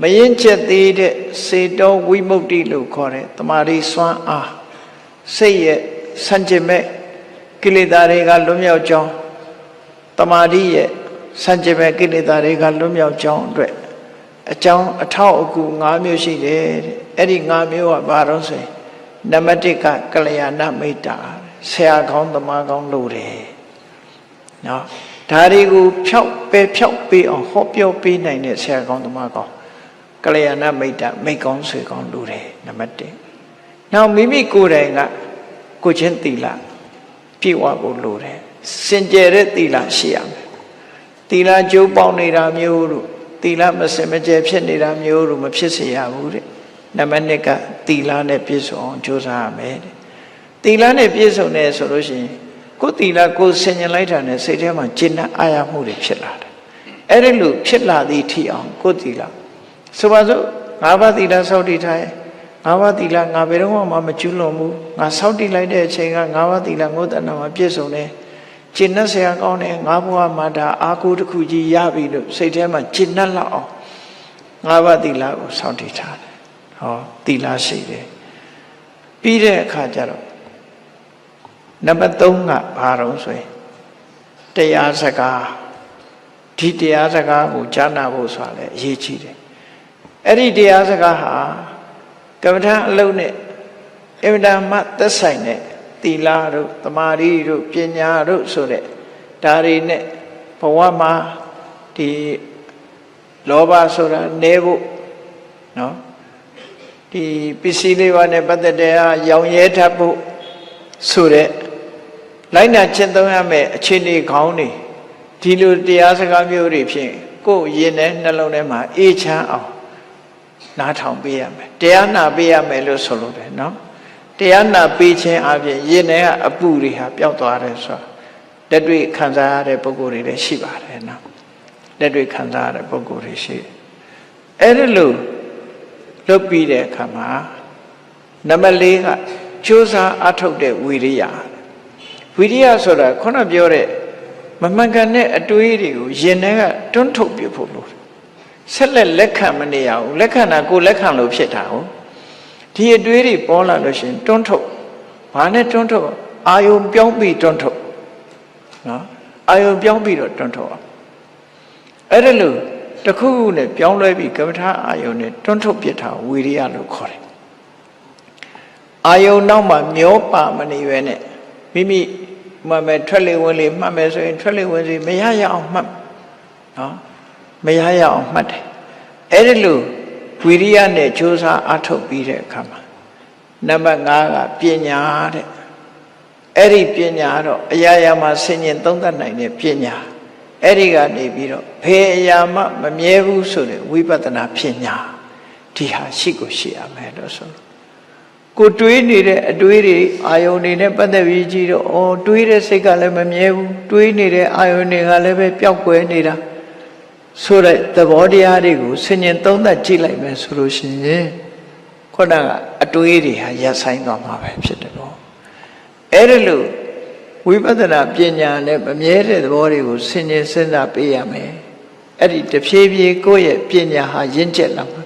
မရင်ချက်သေးတဲ့စေတောဝိမု ക്തി လို့ခေါ်တဲ့တမာရီစွမ်းအားစိတ်ရဲ့ဆန့်ကျင်မဲ့ကိလေသာတွေကလွတ်မြောက်ကြောင်းတမာရီရဲ့ဆန့်ကျင်မဲ့ကိလေသာတွေကလွတ်မြောက်ကြောင်းအတွက်အကြောင်းအထောက်အကူ၅မျိုးရှိတယ်တဲ့အဲ့ဒီ၅မျိုးကဘာလို့ဆိုရင်နံပါတ်1ကကလျာဏမိတ်တာဆရာကောင်းသမားကောင်းလို့တယ်နော်ဒါတွေကိုဖြောက်ပဲဖြောက်ပေးအောင်ဟောပြောပေးနိုင်တဲ့ဆရာကောင်းသမားကောင်း ကလျာဏမိတ်တာမိတ်ကောင်းဆွေကောင်းလို့တယ်နံပါတ်1နောက်မိမိကိုယ်တိုင်ကကိုချင်းတီလာပြည့်ဝဖို့လိုတယ်စင်ကြယ်တဲ့တီလာရှိရမယ်တီလာကျိုးပေါက်နေတာမျိုးတို့တီလာမစင်မကြယ်ဖြစ်နေတာမျိုးတို့မဖြစ်စေရဘူးတဲ့နံပါတ်2ကတီလာနဲ့ပြည့်စုံအောင်ကြိုးစားရမယ်တဲ့တီလာနဲ့ပြည့်စုံတယ်ဆိုလို့ရှိရင်ကိုယ်တီလာကိုယ်ဆင်ញင်လိုက်တာနဲ့စိတ်ထဲမှာကျဉ်းအာရမှုတွေဖြစ်လာတယ်အဲ့ဒီလိုဖြစ်လာသည့်ထိအောင်ကိုယ်တီလာ ဆိုပါစို့ငါးပါးတီလာစောင့်တည်ထားရင်ငါးပါးတီလာငါဘယ်တော့မှမကျွလွန်ဘူးငါစောင့်တည်လိုက်တဲ့အချိန်ကငါးပါးတီလာငုတ်တဏ္ဍမှာပြည့်စုံတယ်ကျင့်တ်ဆရာကောင်းတယ်ငါဘဝမှာဒါအာကိုတစ်ခုကြီးရပြီလို့စိတ်ထဲမှာကျင့်တ်လောက်အောင်ငါးပါးတီလာကိုစောင့်တည်ထားတယ်ဟောတီလာရှိတယ်ပြီးတဲ့အခါကျတော့နံပါတ်3ကဘာတော့ဆိုရင်တရားစကားဒီတရားစကားကိုကြားနာဖို့ဆိုတာလည်းအရေးကြီးတယ် အဲ့ဒီတရားစကားဟာကမ္မထာအလုံးနဲ့အင်မတန်မှသက်ဆိုင်တဲ့သီလတို့တမာရီတို့ပညာတို့ဆိုတဲ့ဒါတွေနဲ့ဘဝမှာဒီလောဘဆိုတာနဲဖို့နော်ဒီပစ္စည်းလေးပါးနဲ့ပတ်သက်တဲ့အားရောင်ရဲတတ်ဖို့ဆိုတဲ့လိုက်နာကျင့်သုံးရမယ့်အခြေအနေခေါင်းတွေဒီလိုတရားစကားမျိုးတွေဖြင့်ကိုယ်ရင်ထဲနှလုံးထဲမှာအေးချမ်းအောင် နားထောင်ပေးရမယ်တရားနာပေးရမယ်လို့ဆိုလို့တယ်နော်တရားနာပေးခြင်းအပြင်ရင်ထဲကအပူတွေဟာပျောက်သွားတယ်ဆိုတာလက်တွေ့ခံစားရတဲ့ပုံကိုယ်တွေလည်းရှိပါတယ်နော်လက်တွေ့ခံစားရတဲ့ပုံကိုယ်တွေရှိအဲ့ဒီလိုလွတ်ပြီးတဲ့အခါမှာနံပါတ်၄ကကြိုးစားအထုတ်တဲ့ဝီရိယဝီရိယဆိုတာခုနပြောတဲ့မမှန်ကန်တဲ့အတွေးတွေကိုရင်ထဲကတွန်းထုတ်ပြဖို့လို့ ဆက်လက်လက်ခံမနေရဘူးလက်ခံတာကိုလက်ခံလို့ဖြစ်တာဟုတ်ဒီအတွေးတွေပေါ်လာလို့ရှိရင်တွန်းထုတ်ဘာနဲ့တွန်းထုတ်အာယုံပြောင်းပြီးတွန်းထုတ်နော်အာယုံပြောင်းပြီးတော့တွန်းထုတ်အောင်အဲ့ဒါလို့တစ်ခုခုနဲ့ပြောင်းလဲပြီးကမ္မထာအာယုံနဲ့တွန်းထုတ်ပြတာဝီရိယလို့ခေါ်တယ်အာယုံနောက်မှာမျောပါမနေပဲနဲ့မိမိမှတ်မယ်ထွက်လေဝင်လေမှတ်မယ်ဆိုရင်ထွက်လေဝင်စီမရရအောင်မှတ်နော် မရရအောင်မှတ်တယ်အဲ့ဒီလိုဝီရိယနဲ့ကြိုးစားအထုတ်ပြီးတဲ့အခါမှာနံပါတ်5ကပညာတဲ့အဲ့ဒီပညာတော့အရာရာမှာဆင်ញင်သုံးသပ်နိုင်တဲ့ပညာအဲ့ဒီကနေပြီးတော့ဖေအရာမှမမြဲဘူးဆိုတဲ့ဝိပဿနာပညာဒီဟာရှိကိုရှိရမယ်လို့ဆိုလို့ကိုတွေးနေတဲ့အတွေးတွေအာယုန်တွေနဲ့ပတ်သက်ပြီးကြည့်တော့အော်တွေးတဲ့စိတ်ကလည်းမမြဲဘူးတွေးနေတဲ့အာယုန်တွေကလည်းပဲပျောက်ကွယ်နေတာ ဆိုတဲ့သဘောတရားတွေကိုဆင်ញင်သုံးသပ်ကြည့်လိုက်မယ်ဆိုလို့ရှိရင်ခုနကအတွေးတွေဟာရပ်ဆိုင်သွားမှာပဲဖြစ်တယ်ပေါ့အဲ့ဒါလို့ဝိပဿနာပညာနဲ့မမြဲတဲ့သဘောတွေကိုဆင်ញင်စဉ်းစားပေးရမယ်အဲ့ဒီတဖြည်းဖြည်းကိုယ့်ရဲ့ပညာဟာရင့်ကျက်လာမှာ